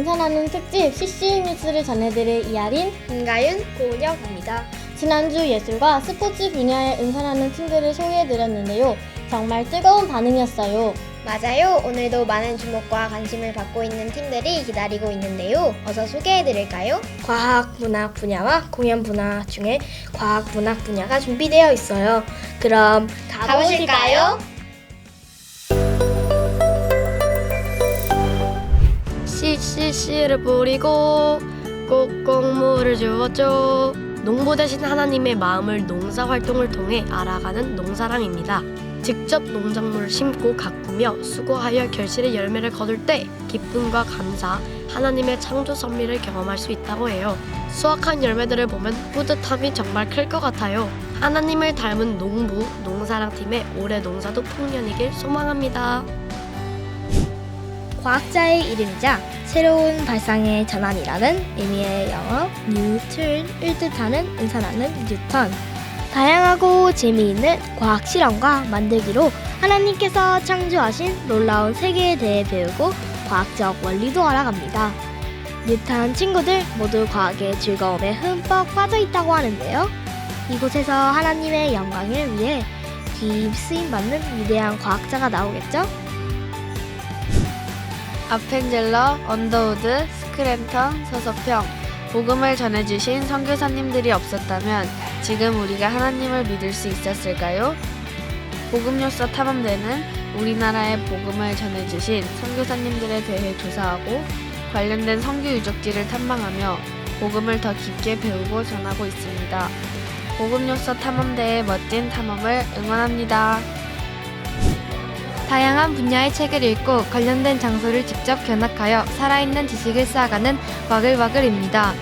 은사나는 특집 CC 뉴스를 전해드릴 이아린 김가윤, 고은영입니다. 지난주 예술과 스포츠 분야의 은사나는 팀들을 소개해드렸는데요. 정말 뜨거운 반응이었어요. 맞아요. 오늘도 많은 주목과 관심을 받고 있는 팀들이 기다리고 있는데요. 어서 소개해 드릴까요? 과학 문학 분야와 공연 분야 중에 과학 문학 분야가 준비되어 있어요. 그럼 가보실까요? 씨 씨씨를 뿌리고 꼭꼭 물을 주었죠. 농부 대신 하나님의 마음을 농사 활동을 통해 알아가는 농사랑입니다. 직접 농작물을 심고 가꾸며 수고하여 결실의 열매를 거둘 때 기쁨과 감사, 하나님의 창조 섭리를 경험할 수 있다고 해요. 수확한 열매들을 보면 뿌듯함이 정말 클 것 같아요. 하나님을 닮은 농부, 농사랑 팀의 올해 농사도 풍년 이길 소망합니다. 과학자의 이름이자 새로운 발상의 전환이라는 의미의 영어 뉴턴을 뜻하는 은사나는 뉴턴. 다양하고 재미있는 과학 실험과 만들기로 하나님께서 창조하신 놀라운 세계에 대해 배우고 과학적 원리도 알아갑니다. 뉴턴 친구들 모두 과학의 즐거움에 흠뻑 빠져 있다고 하는데요. 이곳에서 하나님의 영광을 위해 귀 쓰임 받는 위대한 과학자가 나오겠죠? 아펜젤러, 언더우드, 스크램턴, 서서평, 복음을 전해주신 선교사님들이 없었다면 지금 우리가 하나님을 믿을 수 있었을까요? 복음요서 탐험대는 우리나라의 복음을 전해주신 선교사님들에 대해 조사하고 관련된 선교 유적지를 탐방하며 복음을 더 깊게 배우고 전하고 있습니다. 복음요서 탐험대의 멋진 탐험을 응원합니다. 다양한 분야의 책을 읽고 관련된 장소를 직접 견학하여 살아있는 지식을 쌓아가는 와글와글입니다.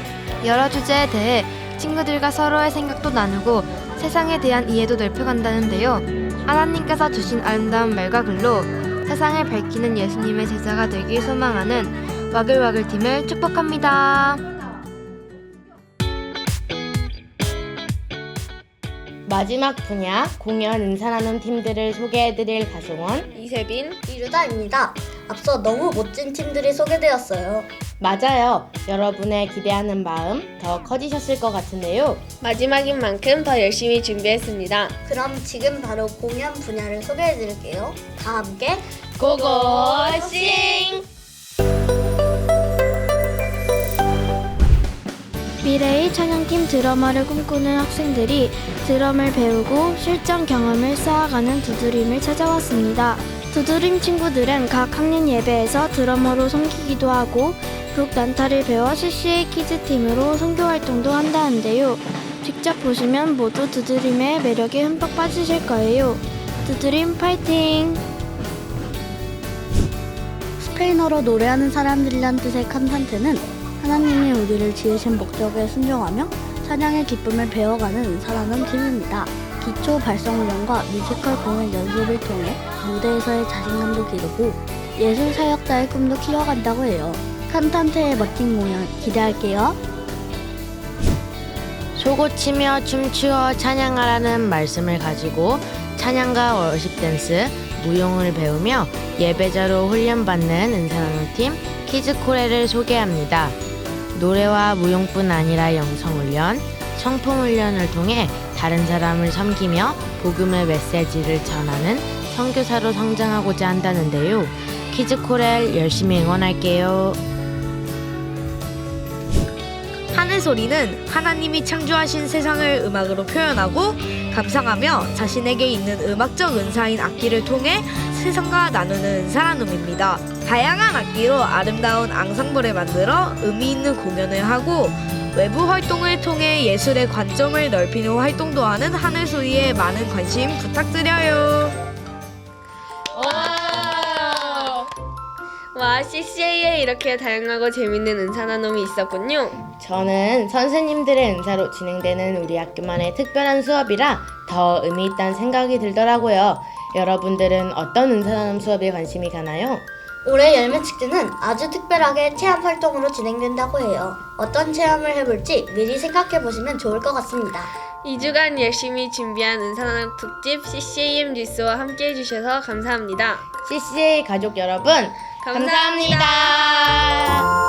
여러 주제에 대해 친구들과 서로의 생각도 나누고 세상에 대한 이해도 넓혀간다는데요. 하나님께서 주신 아름다운 말과 글로 세상을 밝히는 예수님의 제자가 되길 소망하는 와글와글 팀을 축복합니다. 마지막 분야 공연 은사나는 팀들을 소개해드릴 가승원 이세빈, 이루다입니다. 앞서 너무 멋진 팀들이 소개되었어요. 맞아요. 여러분의 기대하는 마음 더 커지셨을 것 같은데요. 마지막인 만큼 더 열심히 준비했습니다. 그럼 지금 바로 공연 분야를 소개해 드릴게요. 다 함께 고고싱! 미래의 찬양팀 드러머를 꿈꾸는 학생들이 드럼을 배우고 실전 경험을 쌓아가는 두드림을 찾아왔습니다. 두드림 친구들은 각 학년 예배에서 드러머로 섬기기도 하고 북 난타를 배워 CCA 키즈팀으로 선교 활동도 한다는데요. 직접 보시면 모두 두드림의 매력에 흠뻑 빠지실 거예요. 두드림 파이팅! 스페인어로 노래하는 사람들이란 뜻의 칸탄테는 하나님이 우리를 지으신 목적에 순종하며 찬양의 기쁨을 배워가는 은사라는 팀입니다. 기초 발성 훈련과 뮤지컬 공연 연습을 통해 무대에서의 자신감도 기르고 예술 사역자의 꿈도 키워간다고 해요. 칸탄테의 멋진 공연 기대할게요. 소고치며 춤추어 찬양하라는 말씀을 가지고 찬양과 워십 댄스, 무용을 배우며 예배자로 훈련받는 은사나눔 팀 키즈 코레를 소개합니다. 노래와 무용뿐 아니라 영성 훈련, 성품 훈련을 통해 다른 사람을 섬기며 복음의 메시지를 전하는 선교사로 성장하고자 한다는데요. 키즈 코렐 열심히 응원할게요. 하늘 소리는 하나님이 창조하신 세상을 음악으로 표현하고 감상하며 자신에게 있는 음악적 은사인 악기를 통해 세상과 나누는 은사라눔입니다. 다양한 악기로 아름다운 앙상블을 만들어 의미 있는 공연을 하고 외부 활동을 통해 예술의 관점을 넓히는 활동도 하는 하늘 소리에 많은 관심 부탁드려요. 와, CCA에 이렇게 다양하고 재밌는 은사 나눔이 있었군요. 저는 선생님들의 은사로 진행되는 우리 학교만의 특별한 수업이라 더 의미 있다는 생각이 들더라고요. 여러분들은 어떤 은사 나눔 수업에 관심이 가나요? 올해 열매 축제는 아주 특별하게 체험 활동으로 진행된다고 해요. 어떤 체험을 해볼지 미리 생각해 보시면 좋을 것 같습니다. 2주간 열심히 준비한 은사나눔 특집 CCAM 뉴스와 함께 해주셔서 감사합니다. CCA 가족 여러분, 감사합니다. 감사합니다.